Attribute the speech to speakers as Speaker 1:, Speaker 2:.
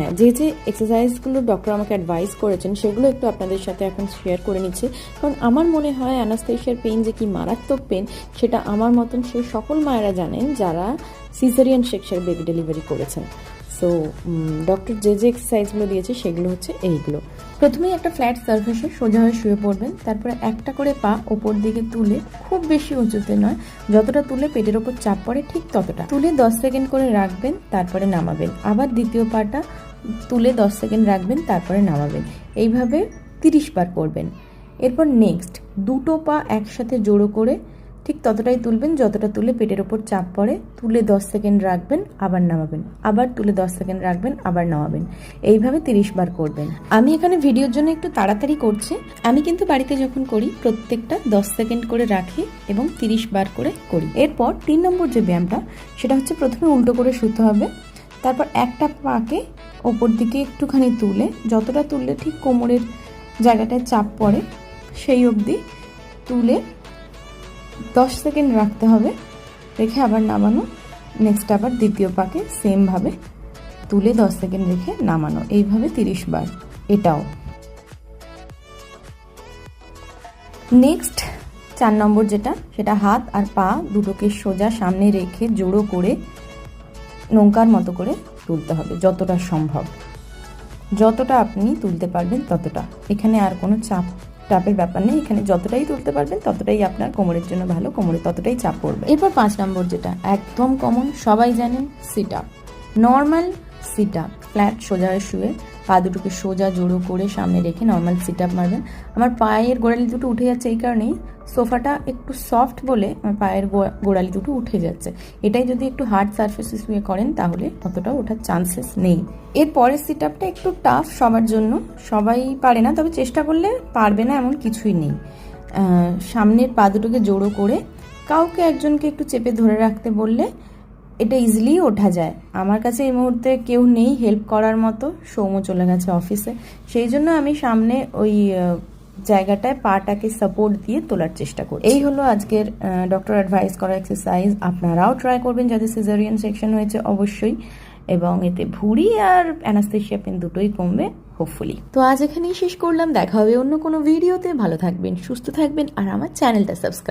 Speaker 1: হ্যাঁ, যে যে এক্সারসাইজগুলো ডক্টর আমাকে অ্যাডভাইস করেছেন সেগুলো একটু আপনাদের সাথে এখন শেয়ার করে নিচ্ছে। কারণ আমার মনে হয় অ্যানাস্থেশিয়ার পেন যে কি মারাত্মক পেন সেটা আমার মতন সেই সকল মায়েরা জানেন যারা সিজারিয়ান সেকশন বেবি ডেলিভারি করেছেন। সো ডক্টর যে যে এক্সারসাইজগুলো দিয়েছে সেগুলো হচ্ছে এইগুলো। প্রথমেই একটা ফ্ল্যাট সার্ফেসে সোজা হয়ে শুয়ে পড়বেন তারপরে একটা করে পা ওপর দিকে তুলে খুব বেশি উঁচুতে নয় যতটা তুলে পেটের ওপর চাপ পড়ে ঠিক ততটা। তুলে দশ সেকেন্ড করে রাখবেন তারপরে নামাবেন। আবার দ্বিতীয় পাটা তুলে দশ সেকেন্ড রাখবেন, তারপরে নামাবেন। এইভাবে তিরিশ বার করবেন। এরপর নেক্সট দুটো পা একসাথে জোড়ো করে ঠিক ততটাই তুলবেন যতটা তুলে পেটের ওপর চাপ পড়ে, তুলে দশ সেকেন্ড রাখবেন, আবার নামাবেন। আবার তুলে দশ সেকেন্ড রাখবেন, আবার নামাবেন। এইভাবে তিরিশ বার করবেন। আমি এখানে ভিডিওর জন্য একটু তাড়াতাড়ি করছি। আমি কিন্তু বাড়িতে যখন করি, প্রত্যেকটা দশ সেকেন্ড করে রাখি এবং তিরিশ বার করে করি। এরপর তিন নম্বর যে ব্যায়ামটা, সেটা হচ্ছে প্রথমে উল্টো করে শুতে হবে। তারপর একটা পাকে ওপর দিকে একটুখানি তুলে, যতটা তুললে ঠিক কোমরের জায়গাটায় চাপ পড়ে, সেই অবধি তুলে দশ সেকেন্ড রাখতে হবে। রেখে আবার নামানো। নেক্সট আবার দ্বিতীয় পাকে সেমভাবে তুলে দশ সেকেন্ড রেখে নামানো। এইভাবে তিরিশ বার। এটাও। নেক্সট চার নম্বর যেটা, সেটা হাত আর পা দুটোকে সোজা সামনে রেখে জোড়ো করে নৌকার মতো করে তুলতে হবে, যতটা সম্ভব। যতটা আপনি তুলতে পারবেন ততটা। এখানে আর কোনো চাপ, চাপের ব্যাপার নেই। এখানে যতটাই তুলতে পারবেন, ততটাই আপনার কোমরের জন্য ভালো, কোমরে ততটাই চাপ পড়বে। এরপর পাঁচ নম্বর যেটা, একদম কমন সবাই জানেন sit up normal sit up flat সোজা শুয়ে পা দুটোকে সোজা জোড়ো করে সামনে রেখে নর্মাল সিট আপ মারবেন। আমার পায়ের গোড়ালি দুটো উঠে যাচ্ছে এই কারণেই। সোফাটা একটু সফট বলে আমার পায়ের গোড়ালি দুটো উঠে যাচ্ছে। এটাই যদি একটু হার্ড সারফেসে শুয়ে করেন, তাহলে অতটা ওঠার চান্সেস নেই। এর পরের সিট আপটা একটু টাফ সবার জন্য। সবাই পারে না, তবে চেষ্টা করলে পারবে না এমন কিছুই নেই। সামনের পা দুটোকে জোড়ো করে কাউকে একজনকে একটু চেপে ধরে রাখতে বললে এটা ইজিলি ওঠা যায়। আমার কাছে এই মুহূর্তে কেউ নেই হেল্প করার মতো। সৌম্য চলে গেছে অফিসে সেই জন্য আমি সামনে ওই জায়গাটায় পাটাকে সাপোর্ট দিয়ে তোলার চেষ্টা করি এই হলো আজকের ডক্টর অ্যাডভাইস করা এক্সারসাইজ আপনারাও ট্রাই করবেন, যাদের সিজারিয়ান সেকশন হয়েছে অবশ্যই। এবং এতে ভুঁড়ি আর অ্যানাস্থেশিয়া পেন দুটোই কমবে হোপফুলি তো আজ এখানেই শেষ করলাম। দেখা হবে অন্য কোনো ভিডিওতে ভালো থাকবেন, সুস্থ থাকবেন, আর আমার চ্যানেলটা সাবস্ক্রাইব